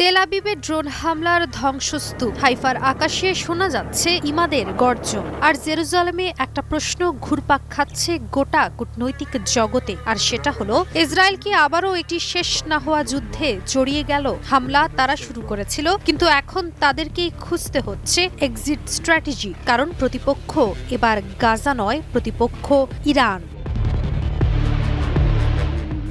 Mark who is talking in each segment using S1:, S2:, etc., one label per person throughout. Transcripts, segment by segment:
S1: তেল আবিবে ড্রোন হামলার ধ্বংসস্তূপ। হাইফার আকাশে শোনা যাচ্ছে ইমাদের গর্জন। আর জেরুজালেমে একটা প্রশ্ন ঘুরপাক খাচ্ছে গোটা কূটনৈতিক জগতে। আর সেটা হলো, ইসরায়েল কি আবারও একটি শেষ না হওয়া যুদ্ধে জড়িয়ে গেল? হামলা তারা শুরু করেছিল, কিন্তু এখন তাদেরকেই খুঁজতে হচ্ছে এক্সিট স্ট্র্যাটেজি কারণ প্রতিপক্ষ এবার গাজা নয়, প্রতিপক্ষ ইরান।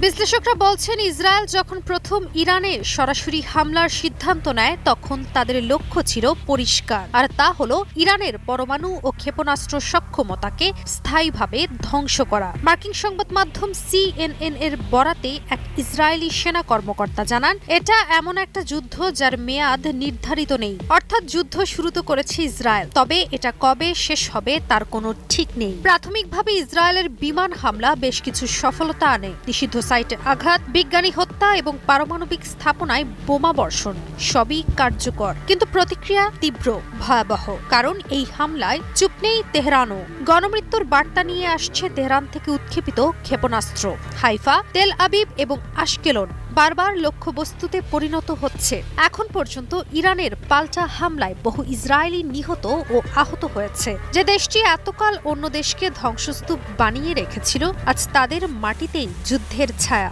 S1: বিশ্লেষকরা বলছেন, ইসরায়েল যখন প্রথম ইরানে সরাসরি হামলার সিদ্ধান্ত নেয়, তখন তাদের লক্ষ্য ছিল পরিষ্কার। আর তা হলো ইরানের পরমাণু ও ক্ষেপণাস্ত্র সক্ষমতাকে স্থায়ীভাবে ধ্বংস করা। মার্কিন সংবাদ মাধ্যম সিএনএন এর বরাতে এক ইসরায়েলি সেনা কর্মকর্তা জানান, এটা এমন একটা যুদ্ধ যার মেয়াদ নির্ধারিত নেই। অর্থাৎ যুদ্ধ শুরু তো করেছে ইসরায়েল। তবে এটা কবে শেষ হবে তার কোনো ঠিক নেই। প্রাথমিকভাবে ইসরায়েলের বিমান হামলা বেশ কিছু সফলতা আনে। নিষিদ্ধ সাইটে আঘাত, বিজ্ঞানী হত্যা এবং পারমাণবিক স্থাপনায় বোমা বর্ষণ, সবই কার্যকর। কিন্তু প্রতিক্রিয়া তীব্র, ভয়াবহ। কারণ এই হামলায় চুপ নেই তেহরানও। গণমৃত্যুর বার্তা নিয়ে আসছে তেহরান থেকে উৎক্ষেপিত ক্ষেপণাস্ত্র। হাইফা, তেল আবিব এবং আশকেলন। বারবার লক্ষ্যবস্তুতে পরিণত হচ্ছে। এখন পর্যন্ত ইরানের পাল্টা হামলায় বহু ইসরায়েলি নিহত ও আহত হয়েছে। যে দেশটি এতকাল অন্য দেশকে ধ্বংসস্তূপ বানিয়ে রেখেছিল, আজ তাদের মাটিতেই যুদ্ধের ছায়া।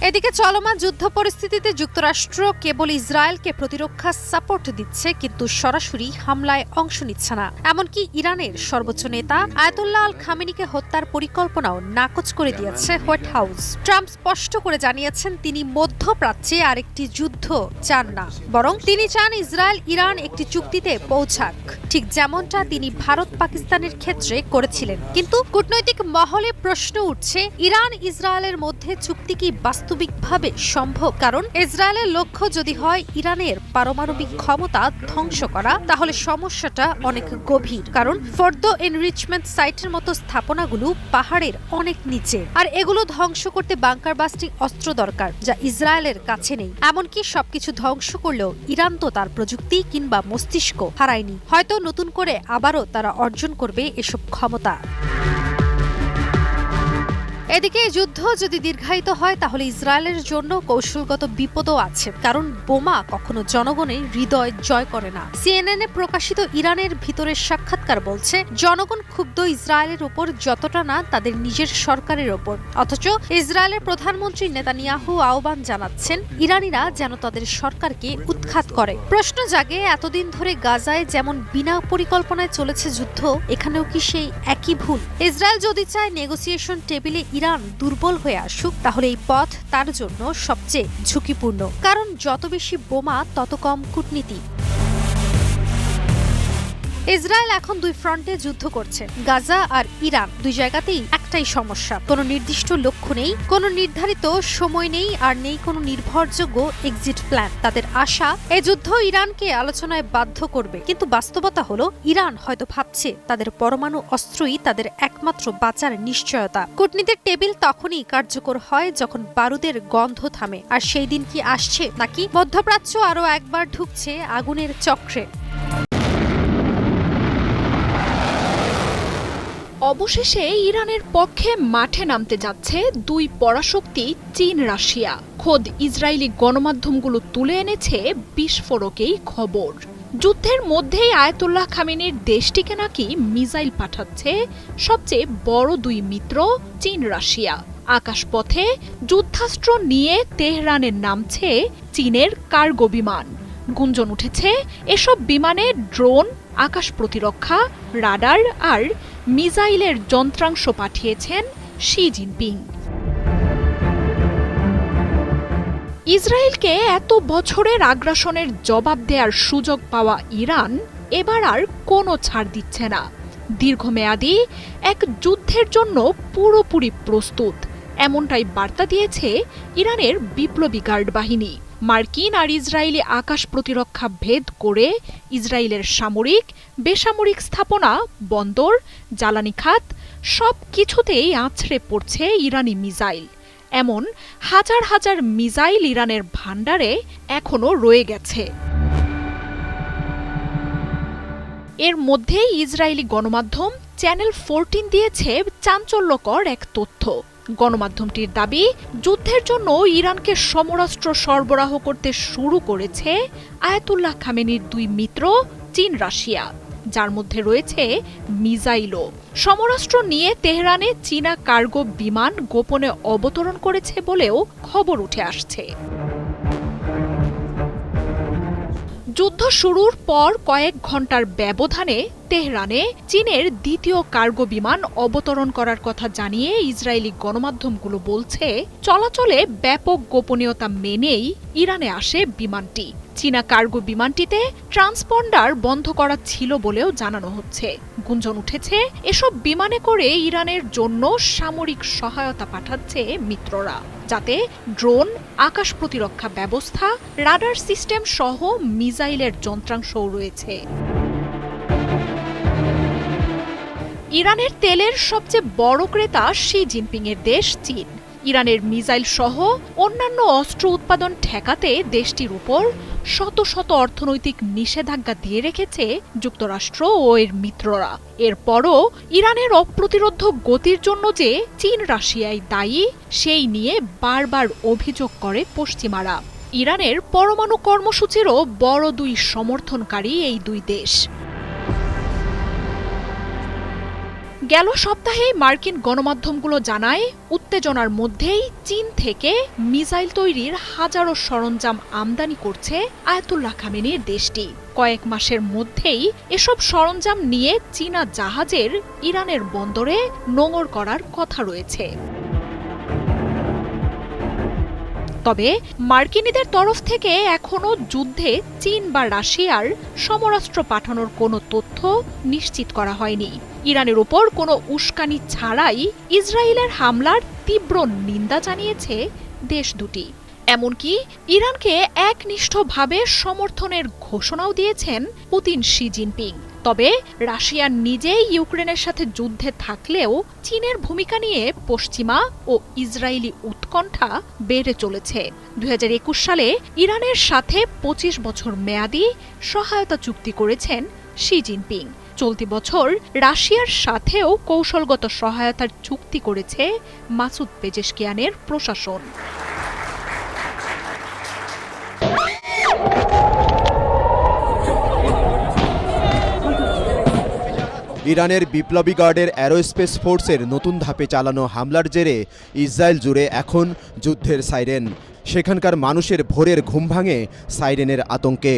S1: এদিকে চলমান যুদ্ধ পরিস্থিতিতে যুক্তরাষ্ট্র কেবল ইসরায়েলকে প্রতিরক্ষা সাপোর্ট দিচ্ছে কিন্তু সরাসরি হামলায় অংশ নিচ্ছে না। এমনকি ইরানের সর্বোচ্চ নেতা আয়তুল্লাহ আল খামেনিকে হত্যার পরিকল্পনাও নাকচ করে দিয়েছে হোয়াইট হাউস। ট্রাম্প স্পষ্ট করে জানিয়েছেন তিনি মধ্যপ্রাচ্যে আরেকটি যুদ্ধ চান না বরং তিনি চান ইসরায়েল ইরান একটি চুক্তিতে পৌঁছাক। ঠিক যেমনটা তিনি ভারত পাকিস্তানের ক্ষেত্রে করেছিলেন। কিন্তু কূটনৈতিক মহলে প্রশ্ন উঠছে ইরান ইসরায়েলের মধ্যে চুক্তি কি বাস্তবিকভাবে সম্ভব। কারণ ইসরায়েলের লক্ষ্য যদি হয় ইরানের পারমাণবিক ক্ষমতা ধ্বংস করা, তাহলে সমস্যাটা অনেক গভীর। কারণ ফর্দ এনরিচমেন্ট সাইটের মতো স্থাপনাগুলো পাহাড়ের অনেক নিচে। আর এগুলো ধ্বংস করতে বাংকার বাস্টিং অস্ত্র দরকার, যা ইসরায়েলের কাছে নেই। এমনকি সবকিছু ধ্বংস করলেও ইরান তো তার প্রযুক্তি কিংবা মস্তিষ্ক হারায়নি। হয়তো নতুন করে আবারও তারা অর্জন করবে এসব ক্ষমতা। এদিকে যুদ্ধ যদি দীর্ঘায়িত হয়, তাহলে ইসরায়েলের জন্য কৌশলগত বিপদও আছে। কারণ বোমা কখনো জনগণের হৃদয় জয় করে না। সিএনএন এ প্রকাশিত ইরানের ভিতরের সাক্ষাৎকার বলছে, জনগণ ক্ষুব্ধ ইসরায়েলের উপর যতটা না, তাদের নিজের সরকারের ওপর। অথচ ইসরায়েলের প্রধানমন্ত্রী নেতানিয়াহু আহ্বান জানাচ্ছেন, ইরানিরা যেন তাদের সরকারকে উৎখাত করে। প্রশ্ন জাগে, এতদিন ধরে গাজায় যেমন বিনা পরিকল্পনায় চলেছে যুদ্ধ, এখানেও কি সেই একই ভুল? ইসরায়েল যদি চায়, নেগোসিয়েশন টেবিলে ইরান দুর্বল হয়ে আসুক, তাহলে এই পথ তার জন্য সবচেয়ে ঝুঁকিপূর্ণ। কারণ যত বেশি বোমা, তত কম কূটনীতি। ইসরায়েল এখন দুই ফ্রন্টে যুদ্ধ করছে। গাজা আর ইরান দুই জায়গাতেই একটাই সমস্যা। কোনো নির্দিষ্ট লক্ষ্য নেই, কোনো নির্ধারিত সময় নেই, আর নেই কোনো নির্ভরযোগ্য এক্সিট প্ল্যান তাদের আশা এ যুদ্ধ ইরানকে আলোচনায় বাধ্য করবে। কিন্তু বাস্তবতা হলো, ইরান হয়তো ভাবছে তাদের পরমাণু অস্ত্রই তাদের একমাত্র বাঁচার নিশ্চয়তা। কূটনীতির টেবিল তখনই কার্যকর হয় যখন বারুদের গন্ধ থামে। আর সেই দিন কি আসছে নাকি? মধ্যপ্রাচ্য আরও একবার ঢুকছে আগুনের চক্রে।
S2: অবশেষে ইরানের পক্ষে মাঠে নামতে যাচ্ছে দুই পরাশক্তি চীন, রাশিয়া। খোদ ইসরায়েলি গণমাধ্যমগুলো তুলে এনেছে বিস্ফোরকেই খবর। যুদ্ধের মধ্যেই আয়াতুল্লাহ খামেনির দেশটিকে নাকি মিসাইল পাঠাচ্ছে সবচেয়ে বড় দুই মিত্র, চীন, রাশিয়া। আকাশপথে যুদ্ধাস্ত্র নিয়ে তেহরানের নামছে চীনের কার্গো বিমান। গুঞ্জন উঠেছে, এসব বিমানে ড্রোন, আকাশ প্রতিরক্ষা, রাডার আর মিসাইলের যন্ত্রাংশ পাঠিয়েছেন শি জিনপিং। ইসরায়েলকে এত বছরের আগ্রাসনের জবাব দেওয়ার সুযোগ পাওয়া ইরান এবার আর কোনো ছাড় দিচ্ছে না। দীর্ঘমেয়াদী এক যুদ্ধের জন্য পুরোপুরি প্রস্তুত, এমনটাই বার্তা দিয়েছে ইরানের বিপ্লবী গার্ড বাহিনী। মার্কিন আর ইসরায়েলি আকাশ প্রতিরক্ষা ভেদ করে ইসরায়েলের সামরিক, বেসামরিক স্থাপনা, বন্দর, জ্বালানি খাত সব কিছুতেই আছড়ে পড়ছে ইরানি মিসাইল। এমন হাজার হাজার মিসাইল ইরানের ভাণ্ডারে এখনও রয়ে গেছে। এর মধ্যেই ইসরায়েলি গণমাধ্যম চ্যানেল ফোরটিন দিয়েছে চাঞ্চল্যকর এক তথ্য। গণমাধ্যমটির দাবি, যুদ্ধের জন্য ইরানকে সমরাস্ত্র সরবরাহ করতে শুরু করেছে আয়াতুল্লাহ খামেনির দুই মিত্র, চীন, রাশিয়া। যার মধ্যে রয়েছে মিজাইলও। সমরাস্ত্র নিয়ে তেহরানে চীনা কার্গো বিমান গোপনে অবতরণ করেছে বলেও খবর উঠে আসছে। যুদ্ধ শুরুর পর কয়েক ঘণ্টার ব্যবধানে তেহরানে চীনের দ্বিতীয় কার্গো বিমান অবতরণ করার কথা জানিয়ে ইসরায়েলি গণমাধ্যমগুলো বলছে, চলাচলে ব্যাপক গোপনীয়তা মেনেই ইরানে আসে বিমানটি। চীনা কার্গো বিমানটিতে ট্রান্সপন্ডার বন্ধ করা ছিল বলেও জানানো হচ্ছে। গুঞ্জন উঠেছে, এসব বিমানে করে ইরানের জন্য সামরিক সহায়তা পাঠাচ্ছে মিত্ররা, যাতে ড্রোন, আকাশ প্রতিরক্ষা ব্যবস্থা, রাডার সিস্টেম সহ মিসাইলের যন্ত্রাংশও রয়েছে। ইরানের তেলের সবচেয়ে বড় ক্রেতা শি জিনপিং এর দেশ চীন। ইরানের মিসাইল সহ অন্যান্য অস্ত্র উৎপাদন ঠেকাতে দেশটির উপর শত শত অর্থনৈতিক নিষেধাজ্ঞা দিয়ে রেখেছে যুক্তরাষ্ট্র ও এর মিত্ররা। এরপরও ইরানের অপ্রতিরোধ গতির জন্য যে চীন রাশিয়ায় দায়ী, সেই নিয়ে বারবার অভিযোগ করে পশ্চিমারা। ইরানের পরমাণু কর্মসূচিরও বড় দুই সমর্থনকারী এই দুই দেশ। গেল সপ্তাহে মার্কিন গণমাধ্যমগুলো জানায়, উত্তেজনার মধ্যেই চীন থেকে মিসাইল তৈরির হাজারো সরঞ্জাম আমদানি করছে আয়াতুল্লাহ খামেনির দেশটি। কয়েক মাসের মধ্যেই এসব সরঞ্জাম নিয়ে চীনা জাহাজের ইরানের বন্দরে নোঙর করার কথা রয়েছে। তবে মার্কিনীদের তরফ থেকে এখনও যুদ্ধে চীন বা রাশিয়ার সমরাস্ত্র পাঠানোর কোনো তথ্য নিশ্চিত করা হয়নি। ইরানের উপর কোনো উস্কানি ছাড়াই ইসরায়েলের হামলার তীব্র নিন্দা জানিয়েছে দেশ দুটি। এমনকি ইরানকে একনিষ্ঠভাবে সমর্থনের ঘোষণাও দিয়েছেন পুতিন, শি জিনপিং। তবে রাশিয়া নিজেই ইউক্রেনের সাথে যুদ্ধে থাকলেও চীনের ভূমিকা নিয়ে পশ্চিমা ও ইসরায়েলি উৎকণ্ঠা বেড়ে চলেছে। দু হাজার একুশ সালে ইরানের সাথে ২৫ বছর মেয়াদি সহায়তা চুক্তি করেছেন শি জিনপিং। চলতি বছর রাশিয়ার সাথেও কৌশলগত সহায়তার চুক্তি করেছে মাসুদ পেজেশকিয়ানের প্রশাসন।
S3: ইরানের বিপ্লবী গার্ডের অ্যারোস্পেস ফোর্সের নতুন ধাপে চালানো হামলার জেরে ইসরায়েল জুড়ে এখন যুদ্ধের সাইরেন। সেখানকার মানুষের ভোরের ঘুম ভাঙে সাইরেনের আতঙ্কে।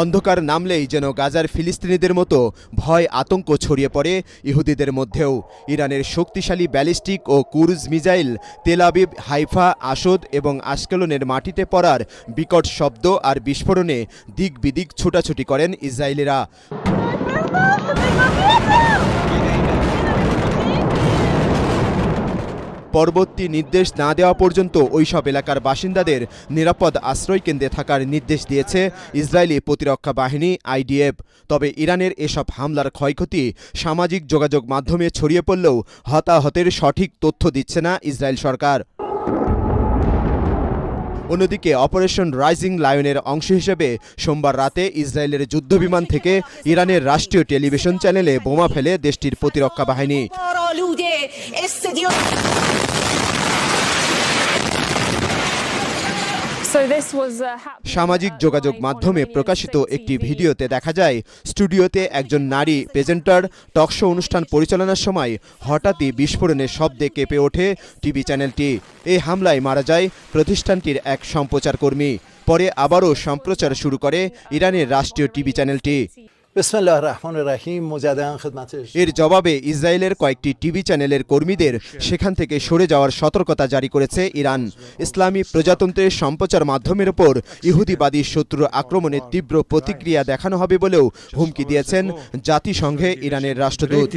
S3: অন্ধকার নামলেই যেন গাজার ফিলিস্তিনিদের মতো ভয় আতঙ্ক ছড়িয়ে পড়ে ইহুদিদের মধ্যেও। ইরানের শক্তিশালী ব্যালিস্টিক ও cruise missile Tel Aviv Haifa, Asad এবং আশকেলনের মাটিতে পড়ার বিকট শব্দ আর বিস্ফোরণে দিক বিদিক ছুটাছুটি করেন ইসরায়েলিরা। পরবর্তী নির্দেশ না দেওয়া পর্যন্ত ওইসব এলাকার বাসিন্দাদের নিরাপদ আশ্রয়কেন্দ্রে থাকার নির্দেশ দিয়েছে ইসরায়েলি প্রতিরক্ষা বাহিনী, আইডিএফ। তবে ইরানের এসব হামলার ক্ষয়ক্ষতি সামাজিক যোগাযোগ মাধ্যমে ছড়িয়ে পড়লেও হতাহতের সঠিক তথ্য দিচ্ছে না ইসরায়েল সরকার। অন্যদিকে অপারেশন রাইজিং লায়নের অংশ হিসেবে সোমবার রাতে ইসরায়েলের যুদ্ধবিমান থেকে ইরানের রাষ্ট্রীয় টেলিভিশন চ্যানেলে বোমা ফেলে দেশটির প্রতিরক্ষা বাহিনী। সামাজিক যোগাযোগ মাধ্যমে প্রকাশিত একটি ভিডিওতে দেখা যায় স্টুডিওতে একজন নারী প্রেজেন্টার টকশো অনুষ্ঠান পরিচালনার সময় হঠাৎই বিস্ফোরণের শব্দে কেঁপে ওঠে টিভি চ্যানেলটি। এই হামলায় মারা যায় প্রতিষ্ঠানটির এক সম্প্রচার কর্মী পরে আবারও সম্প্রচার শুরু করে ইরানের রাষ্ট্রীয় টিভি চ্যানেলটি। এর জবাবে ইসরায়েলের কয়েকটি টিভি চ্যানেলের কর্মীদের সেখান থেকে সরে যাওয়ার সতর্কতা জারি করেছে ইরান। ইসলামী প্রজাতন্ত্রের সম্প্রচার মাধ্যমের ওপর ইহুদিবাদী শত্রুর আক্রমণের তীব্র প্রতিক্রিয়া দেখানো হবে বলেও হুমকি দিয়েছেন জাতিসংঘে ইরানের রাষ্ট্রদূত।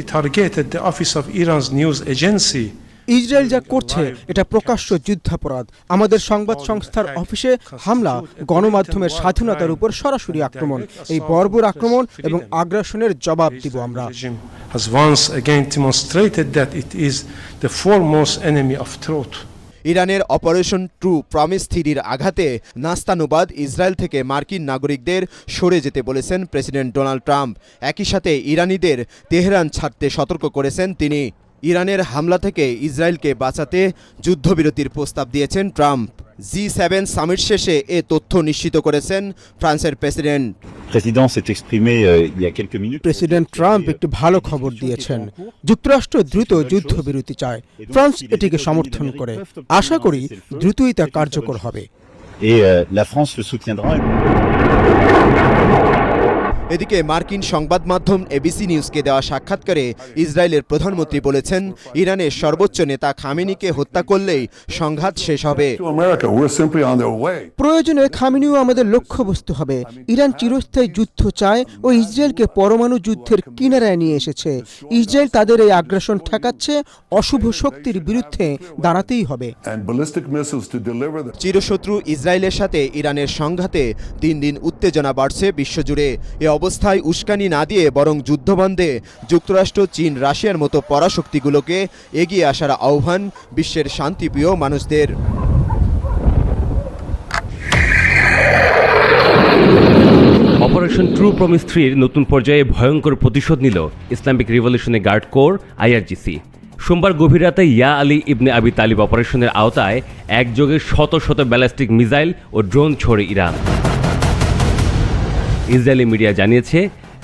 S4: ইসরায়েল যা করছে এটা প্রকাশ্য যুদ্ধাপরাধ। আমাদের সংবাদ সংস্থার অফিসে হামলা গণমাধ্যমের স্বাধীনতার উপর সরাসরি আক্রমণ। এই বর্বর আক্রমণ এবং আগ্রাসনের জবাব দিব আমরা।
S5: regime has once again demonstrated that it is the foremost enemy of truth.
S3: ইরানের অপারেশন ট্রু প্রমিস থ্রির আঘাতে নাস্তানুবাদ ইসরায়েল থেকে মার্কিন নাগরিকদের সরে যেতে বলেছেন প্রেসিডেন্ট ডোনাল্ড ট্রাম্প। একই সাথে ইরানিদের তেহরান ছাড়তে সতর্ক করেছেন তিনি। ইরানের হামলা থেকে ইসরায়েলকে বাঁচাতে যুদ্ধবিরতির প্রস্তাব দিয়েছেন ট্রাম্প। জি সেভেন সামিট শেষে এ তথ্য নিশ্চিত করেছেন ফ্রান্সের প্রেসিডেন্ট।
S6: Euh.
S4: প্রেসিডেন্ট ট্রাম্প একটি ভালো খবর দিয়েছেন। যুক্তরাষ্ট্র দ্রুত যুদ্ধবিরতি চায়। ফ্রান্স এটিকে সমর্থন করে। আশা করি দ্রুতই তা কার্যকর হবে।
S3: এদিকে মার্কিন সংবাদ মাধ্যম এবিসি নিউজকে দেওয়া সাক্ষাৎকারে ইসরায়েলের প্রধানমন্ত্রী বলেছেন ইরানের সর্বোচ্চ নেতা খামেনিকে হত্যা করলেই সংঘাত শেষ হবে.
S4: প্রয়োজনে খামিনিও আমাদের লক্ষ্যবস্তু হবে। ইরান চিরস্থায়ী যুদ্ধ চায় ও ইসরায়েলকে পরমাণু যুদ্ধের কিনারায় নিয়ে এসেছে। ইসরায়েল তাদের এই আগ্রাসন ঠেকাচ্ছে অশুভ শক্তির বিরুদ্ধে দাঁড়াতেই হবে।
S3: চিরশত্রু ইসরায়েলের সাথে ইরানের সংঘাতে দিন দিন উত্তেজনা বাড়ছে বিশ্বজুড়ে। এ অবস্থায় উস্কানি না দিয়ে বরং যুদ্ধবন্ধে যুক্তরাষ্ট্র, চীন, রাশিয়ার মতো পরাশক্তিগুলোকে এগিয়ে আসার আহ্বান বিশ্বের শান্তিপ্রিয় মানুষদের।
S7: অপারেশন ট্রু প্রমিস থ্রির নতুন পর্যায়ে ভয়ঙ্কর প্রতিশোধ নিল ইসলামিক রিভলিউশনে গার্ড কোর আইআরজিসি। সোমবার গভীর রাতে ইয়া আলী ইবনে আবি তালিব অপারেশনের আওতায় একযোগে শত শত ব্যালিস্টিক মিসাইল ও ড্রোন ছোড়ে ইরান। ইসরায়েলি মিডিয়া জানিয়েছে,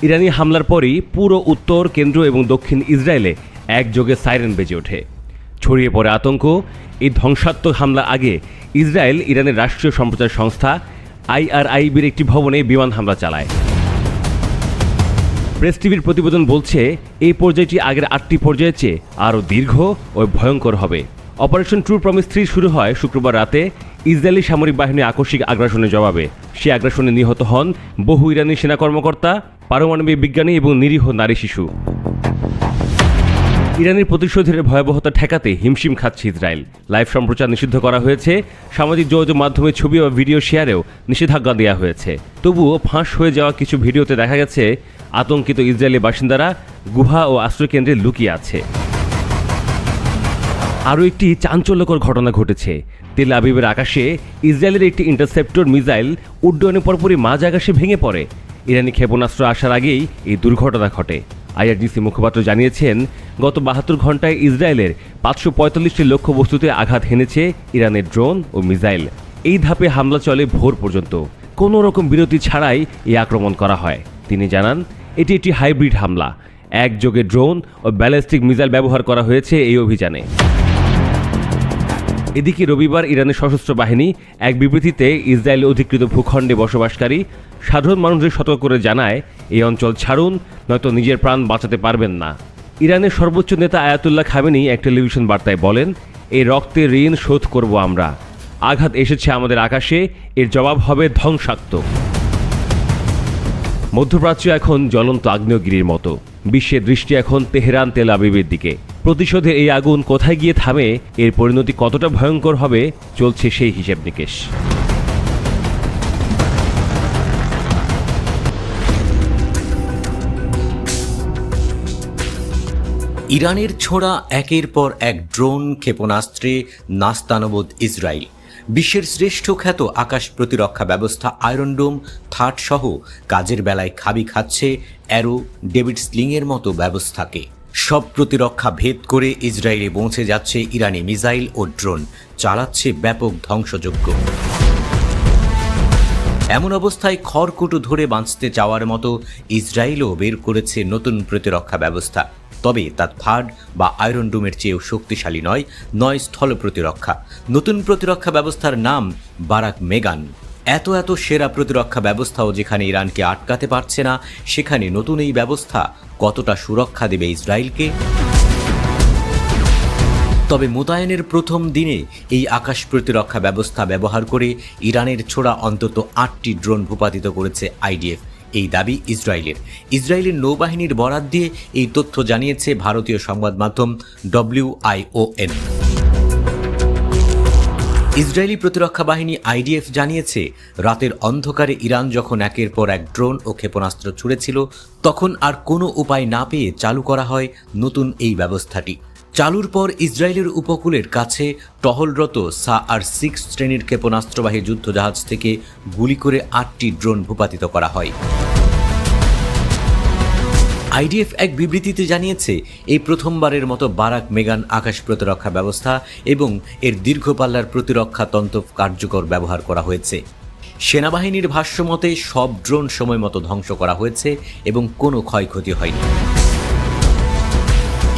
S7: ইরানি হামলার পরই পুরো উত্তর, কেন্দ্র এবং দক্ষিণ ইসরায়েলে একযোগে সাইরেন বেজে ওঠে। ছড়িয়ে পড়ে আতঙ্ক, এই ধ্বংসাত্মক হামলার আগে ইসরায়েল ইরানের রাষ্ট্রীয় সম্প্রচার সংস্থা আইআরআইবির একটি ভবনে বিমান হামলা চালায়। প্রেস টিভির প্রতিবেদন বলছে, এই পর্যায়টি আগের আটটি পর্যায়ের চেয়ে আরও দীর্ঘ ও ভয়ঙ্কর হবে। অপারেশন ট্রু প্রমিস থ্রি শুরু হয় শুক্রবার রাতে। ইসরায়েলি সামরিক বাহিনী আকস্মিক আগ্রাসনের জবাবে। সে আগ্রাসনে নিহত হন বহু ইরানি সেনা কর্মকর্তা, পারমাণবিক বিজ্ঞানী এবং নিরীহ নারী শিশু। ইরানের প্রতিশোধের ভয়াবহতা ঠেকাতে হিমশিম খাচ্ছে ইসরায়েল। লাইভ সম্প্রচার নিষিদ্ধ করা হয়েছে। সামাজিক যোগাযোগ মাধ্যমে ছবি ও ভিডিও শেয়ারেও নিষেধাজ্ঞা দেওয়া হয়েছে। তবুও ফাঁস হয়ে যাওয়া কিছু ভিডিওতে দেখা গেছে, আতঙ্কিত ইসরায়েলি বাসিন্দারা গুহা ও আশ্রয়কেন্দ্রে লুকিয়ে আছে। আরও একটি চাঞ্চল্যকর ঘটনা ঘটেছে। তেল আবিবের আকাশে ইসরায়েলের একটি ইন্টারসেপ্টর মিসাইল উড্ডয়নের পরপরই মাঝ আকাশে ভেঙে পড়ে। ইরানি ক্ষেপণাস্ত্র আসার আগেই এই দুর্ঘটনা ঘটে। আইআরডিসি মুখপাত্র জানিয়েছেন, গত বাহাত্তর ঘন্টায় ইসরায়েলের পাঁচশো পঁয়তাল্লিশটি লক্ষ্যবস্তুতে আঘাত হেনেছে ইরানের ড্রোন ও মিসাইল। এই ধাপে হামলা চলে ভোর পর্যন্ত। কোনো রকম বিরতি ছাড়াই এই আক্রমণ করা হয়। তিনি জানান, এটি একটি হাইব্রিড হামলা। একযোগে ড্রোন ও ব্যালিস্টিক মিসাইল ব্যবহার করা হয়েছে এই অভিযানে। এদিকে রবিবার ইরানের সশস্ত্র বাহিনী এক বিবৃতিতে ইসরায়েল অধিকৃত ভূখণ্ডে বসবাসকারী সাধারণ মানুষদের সতর্ক করে জানায়, এই অঞ্চল ছাড়ুন, নয়তো নিজের প্রাণ বাঁচাতে পারবেন না। ইরানের সর্বোচ্চ নেতা আয়াতুল্লাহ খামেনি এক টেলিভিশন বার্তায় বলেন, এই রক্তের ঋণ শোধ করব আমরা। আঘাত এসেছে আমাদের আকাশে, এর জবাব হবে ধ্বংসাত্মক। মধ্যপ্রাচ্য এখন জ্বলন্ত আগ্নেয়গিরির মতো। বিশ্বের দৃষ্টি এখন তেহরান তেল আবিবের দিকে। প্রতিশোধে এই আগুন কোথায় গিয়ে থামে, এর পরিণতি কতটা ভয়ঙ্কর হবে, চলছে সেই হিসেব নিকেশ।
S8: ইরানের ছোড়া একের পর এক ড্রোন ক্ষেপণাস্ত্রে নাস্তানবোধ ইসরায়েল। বিশ্বের শ্রেষ্ঠ খ্যাত আকাশ প্রতিরক্ষা ব্যবস্থা আয়রন ডোম সহ কাজের বেলায় খাবি খাচ্ছে অ্যারো ডেভিড স্লিংয়ের মতো ব্যবস্থাকে। সব প্রতিরক্ষা ভেদ করে ইসরায়েলে পৌঁছে যাচ্ছে ইরানি মিসাইল ও ড্রোন। চালাচ্ছে ব্যাপক ধ্বংসযজ্ঞ। এমন অবস্থায় খড়কুটো ধরে বাঁচতে চাওয়ার মতো ইসরায়েলও বের করেছে নতুন প্রতিরক্ষা ব্যবস্থা। তবে তা থার্ড বা আয়রন ডোমের চেয়েও শক্তিশালী নয় নয় স্থল প্রতিরক্ষা। নতুন প্রতিরক্ষা ব্যবস্থার নাম বারাক মেগান। এত এত সেরা প্রতিরক্ষা ব্যবস্থাও যেখানে ইরানকে আটকাতে পারছে না, সেখানে নতুন এই ব্যবস্থা কতটা সুরক্ষা দেবে ইসরায়েলকে? তবে মোতায়েনের প্রথম দিনে এই আকাশ প্রতিরক্ষা ব্যবস্থা ব্যবহার করে ইরানের ছোড়া অন্তত আটটি ড্রোন ভূপাতিত করেছে আইডিএফ। এই দাবি ইসরায়েলের। ইসরায়েলের নৌবাহিনীর বরাত দিয়ে এই তথ্য জানিয়েছে ভারতীয় সংবাদ মাধ্যম ডব্লিউআইওএন। ইসরায়েলি প্রতিরক্ষা বাহিনী আইডিএফ জানিয়েছে, রাতের অন্ধকারে ইরান যখন একের পর এক ড্রোন ও ক্ষেপণাস্ত্র ছুড়েছিল, তখন আর কোনো উপায় না পেয়ে চালু করা হয় নতুন এই ব্যবস্থাটি। চালুর পর ইসরায়েলের উপকূলের কাছে টহলরত সা আর সিক্স শ্রেণির ক্ষেপণাস্ত্রবাহী যুদ্ধজাহাজ থেকে গুলি করে আটটি ড্রোন ভূপাতিত করা হয়। আইডিএফ এক বিবৃতিতে জানিয়েছে, এই প্রথমবারের মতো বারাক মেগান আকাশ প্রতিরক্ষা ব্যবস্থা এবং এর দীর্ঘ পাল্লার প্রতিরক্ষা তন্ত্র কার্যকর ব্যবহার করা হয়েছে। সেনাবাহিনীর ভাষ্যমতে সব ড্রোন সময় মতো ধ্বংস করা হয়েছে এবং কোনো ক্ষয়ক্ষতি হয়নি।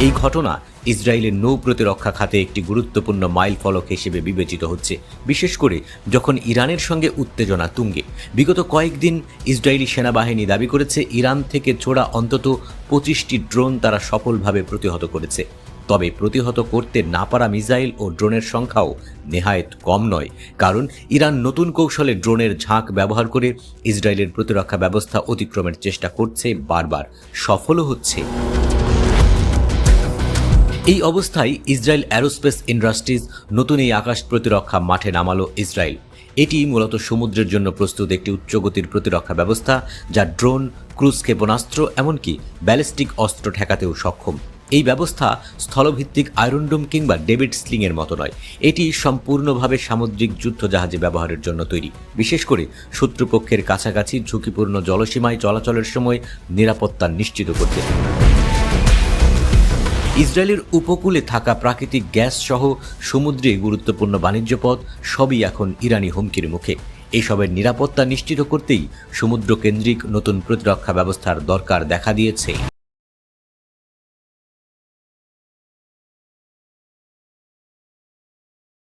S8: এই ঘটনা ইসরায়েলের নৌ প্রতিরক্ষা খাতে একটি গুরুত্বপূর্ণ মাইল ফলক হিসেবে বিবেচিত হচ্ছে, বিশেষ করে যখন ইরানের সঙ্গে উত্তেজনা তুঙ্গে। বিগত কয়েকদিন ইসরায়েলি সেনাবাহিনী দাবি করেছে, ইরান থেকে ছোড়া অন্তত পঁচিশটি ড্রোন তারা সফলভাবে প্রতিহত করেছে। তবে প্রতিহত করতে না পারা মিসাইল ও ড্রোনের সংখ্যাও নেহায়েত কম নয়, কারণ ইরান নতুন কৌশলে ড্রোনের ঝাঁক ব্যবহার করে ইসরায়েলের প্রতিরক্ষা ব্যবস্থা অতিক্রমের চেষ্টা করছে বারবার। সফলও হচ্ছে। এই অবস্থায় ইসরায়েল অ্যারোস্পেস ইন্ডাস্ট্রিজ নতুন এই আকাশ প্রতিরক্ষা মাঠে নামালো ইসরায়েল। এটি মূলত সমুদ্রের জন্য প্রস্তুত একটি উচ্চগতির প্রতিরক্ষা ব্যবস্থা, যা ড্রোন, ক্রুজ ক্ষেপণাস্ত্র, এমনকি ব্যালিস্টিক অস্ত্র ঠেকাতেও সক্ষম। এই ব্যবস্থা স্থলভিত্তিক আয়রনডোম কিংবা ডেভিড স্লিংয়ের মতো নয়। এটি সম্পূর্ণভাবে সামুদ্রিক যুদ্ধজাহাজে ব্যবহারের জন্য তৈরি। বিশেষ করে শত্রুপক্ষের কাছাকাছি ঝুঁকিপূর্ণ জলসীমায় চলাচলের সময় নিরাপত্তা নিশ্চিত করতে। ইসরায়েলের উপকূলে থাকা প্রাকৃতিক গ্যাস সহ সমুদ্রে গুরুত্বপূর্ণ বাণিজ্য পথ সবই এখন ইরানি হুমকির মুখে। এসবের নিরাপত্তা নিশ্চিত করতেই সমুদ্র কেন্দ্রিক নতুন প্রতিরক্ষা ব্যবস্থার দরকার দেখা দিয়েছে।